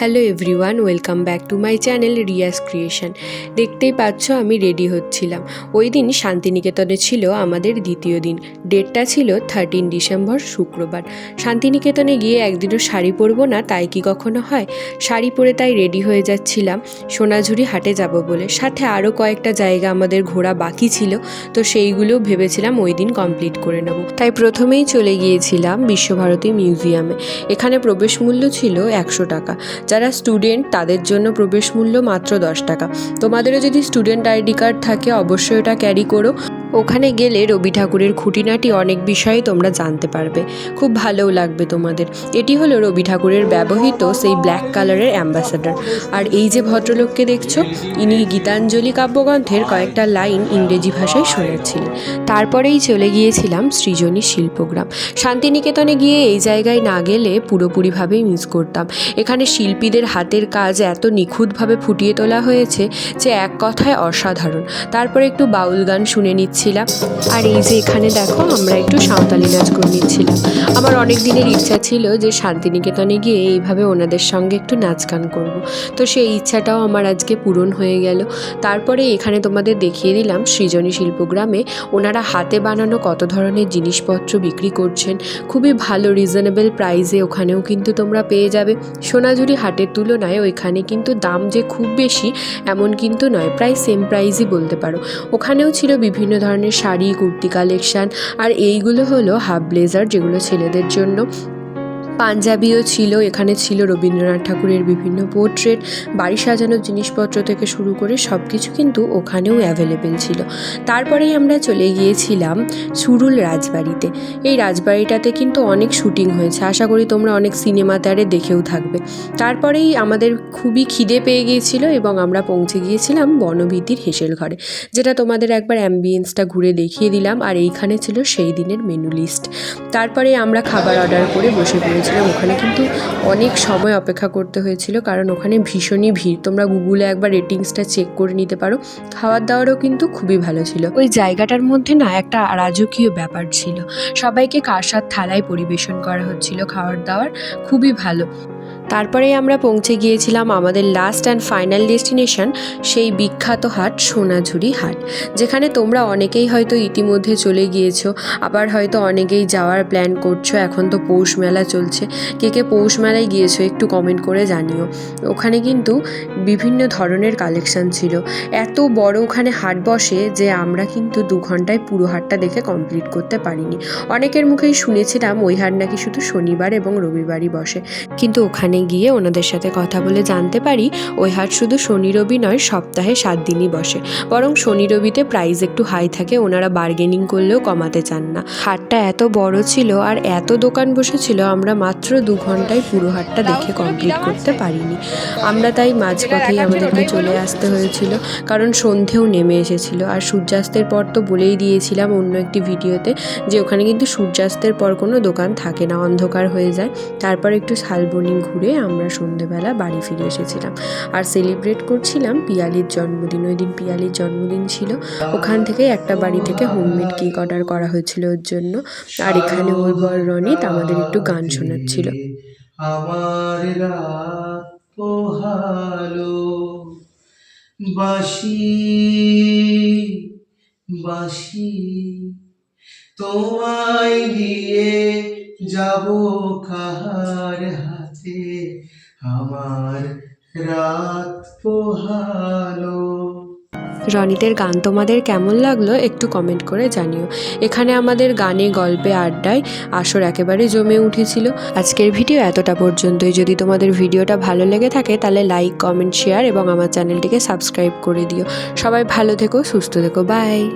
Hello everyone welcome back to my channel Riya's creation দেখতেই পাচ্ছ, আমি রেডি হচ্ছিলাম। ওই দিন শান্তিনিকেতনে ছিল আমাদের দ্বিতীয় দিন। ডেটটা ছিল থার্টিন ডিসেম্বর শুক্রবার। শান্তিনিকেতনে গিয়ে একদিনও শাড়ি পরবো না, তাই কি কখনো হয়? শাড়ি পরে তাই রেডি হয়ে যাচ্ছিলাম। সোনাঝুরি হাটে যাব বলে। সাথে আরও কয়েকটা জায়গা আমাদের ঘোরা বাকি ছিল, তো সেইগুলোও ভেবেছিলাম ওই দিন কমপ্লিট করে নেব। তাই প্রথমেই চলে গিয়েছিলাম বিশ্বভারতী মিউজিয়ামে এখানে প্রবেশ মূল্য ছিল একশো টাকা। যারা স্টুডেন্ট তাদের জন্য প্রবেশ মূল্য মাত্র দশ টাকা। তোমাদেরও যদি স্টুডেন্ট আইডি কার্ড থাকে, অবশ্যই ওটা ক্যারি করো। ওখানে গেলে রবি ঠাকুরের খুঁটিনাটি অনেক বিষয়ে তোমরা জানতে পারবে। খুব ভালোও লাগবে তোমাদের। এটি হলো রবি ঠাকুরের ব্যবহৃত সেই ব্ল্যাক কালারের অ্যাম্বাসাডার। আর এই যে ভদ্রলোককে দেখছ, ইনি গীতাঞ্জলি কাব্যগ্রন্থের কয়েকটা লাইন ইংরেজি ভাষায় শোনাচ্ছিলেন। তারপরেই চলে গিয়েছিলাম সৃজনী শিল্পগ্রাম। শান্তিনিকেতনে গিয়ে এই জায়গায় না গেলে পুরোপুরিভাবেই মিস করতাম। এখানে শিল্পীদের হাতের কাজ এত নিখুঁতভাবে ফুটিয়ে তোলা হয়েছে যে এক কথায় অসাধারণ। তারপরে একটু বাউল গান শুনে নিচ্ছিলাম আর এই যে এখানে দেখো, আমরা একটু সাঁওতালি নাচ করে নিচ্ছিলাম। আমার অনেক দিনের ইচ্ছা ছিল যে শান্তিনিকেতনে গিয়ে এইভাবে ওনাদের সঙ্গে একটু নাচ গান করব। তো সেই ইচ্ছাটাও আমার আজকে পূরণ হয়ে গেল। তারপরে এখানে তোমাদের দেখিয়ে দিলাম সৃজনী শিল্পগ্রামে ওনারা হাতে বানানো কত ধরনের জিনিসপত্র বিক্রি করছেন। খুবই ভালো রিজনেবল প্রাইসে ওখানেও কিন্তু তোমরা পেয়ে যাবে। সোনাঝুরি হাটের তুলনায় ওইখানে কিন্তু দাম যে খুব বেশি, এমন কিন্তু নয়। প্রায় সেম প্রাইসই বলতে পারো। ওখানেও ছিল বিভিন্ন ধরনের শাড়ি কুর্তি কালেকশান আর এইগুলো হলো হাফ ব্লেজার যেগুলো ছেলেদের জন্য। পাঞ্জাবিও ছিল, এখানে ছিল রবীন্দ্রনাথ ঠাকুরের বিভিন্ন পোর্ট্রেট বাড়ি সাজানোর জিনিসপত্র থেকে শুরু করে সব কিছু কিন্তু ওখানেও অ্যাভেলেবেল ছিল। তারপরেই আমরা চলে গিয়েছিলাম সুরুল রাজবাড়িতে। এই রাজবাড়িটাতে কিন্তু অনেক শুটিং হয়েছে, আশা করি তোমরা অনেক সিনেমা তারে দেখেও থাকবে। তারপরেই আমাদের খুবই খিদে পেয়ে গিয়েছিল এবং আমরা পৌঁছে গিয়েছিলাম বনভীতির হেসেল ঘরে, যেটা তোমাদের একবার অ্যাম্বিয়েন্সটা ঘুরে দেখিয়ে দিলাম, আর এইখানে ছিল সেই দিনের মেনু লিস্ট তারপরে আমরা খাবার অর্ডার করে বসে পড়েছিলাম ওখানে কিন্তু অনেক সময় অপেক্ষা করতে হয়েছিল, কারণ ওখানে ভীষণই ভিড়। তোমরা গুগলে একবার রেটিংসটা চেক করে নিতে পারো। খাওয়ার দাওয়ারও কিন্তু খুবই ভালো ছিল। ওই জায়গাটার মধ্যে না একটা রাজকীয় ব্যাপার ছিল। সবাইকে কারসার থালায় পরিবেশন করা হচ্ছিল খাওয়ার দাওয়ার খুবই ভালো। তারপরেই আমরা পৌঁছে গিয়েছিলাম আমাদের লাস্ট অ্যান্ড ফাইনাল ডেস্টিনেশন সেই বিখ্যাত হাট সোনাঝুরি হাট, যেখানে তোমরা অনেকেই হয়তো ইতিমধ্যে চলে গিয়েছো, আবার হয়তো অনেকেই যাওয়ার প্ল্যান করছ, এখন তো পৌষ মেলা চলছে। কে কে পৌষ মেলায় গিয়েছো একটু কমেন্ট করে জানিও। ওখানে কিন্তু বিভিন্ন ধরনের কালেকশান ছিল। এত বড় ওখানে হাট বসে যে আমরা কিন্তু দু ঘন্টায় পুরো হাটটা দেখে কমপ্লিট করতে পারিনি। অনেকের মুখেই শুনেছিলাম ওই হাট নাকি শুধু শনিবার এবং রবিবারই বসে। কিন্তু ওখানে গিয়ে ওনাদের সাথে কথা বলে জানতে পারি, ওই হাট শুধু শনি রবি নয়, সপ্তাহে সাত দিনই বসে। বরং শনি রবিতে প্রাইস একটু হাই থাকে, ওনারা বার্গেনিং করলেও কমাতে চান না। হাটটা এত বড় ছিল আর এত দোকান বসেছিল, আমরা মাত্র দু ঘন্টায় পুরো হাটটা দেখে কমপ্লিট করতে পারিনি। আমরা তাই মাঝপথেই আমাদেরকে চলে আসতে হয়েছিল, কারণ সন্ধেও নেমে এসেছিল। আর সূর্যাস্তের পর তো বলেই দিয়েছিলাম অন্য একটি ভিডিওতে যে ওখানে কিন্তু সূর্যাস্তের পর কোনো দোকান থাকে না, অন্ধকার হয়ে যায়। তারপর একটু শালবনি ঘুরে আমরা সন্ধেবেলা বাড়ি ফিরে এসেছিলাম। আর সেলিব্রেট করছিলাম পিয়ালির জন্মদিন। ওই দিন পিয়ালির জন্মদিন ছিল। ওখান থেকে একটা বাড়ি থেকে হোমমেড কেক অর্ডার করা হয়েছিল ওর জন্য। আর এখানে ওর বর রনিত আমাদের একটু গান শোনাচ্ছিল। বাসি বাসি তোমায় দিয়ে যাব কাহার আমার রাত পোহালো। রনিতের গান তোমাদের কেমন লাগল একটু কমেন্ট করে জানিও। এখানে আমাদের গানে, গল্পে, আড্ডায় আসর একেবারে জমে উঠেছিল। আজকের ভিডিও এতটা পর্যন্তই। যদি তোমাদের ভিডিওটা ভালো লেগে থাকে তাহলে লাইক কমেন্ট শেয়ার এবং আমার চ্যানেলটিকে সাবস্ক্রাইব করে দিও। সবাই ভালো থেকো, সুস্থ থেকো বাই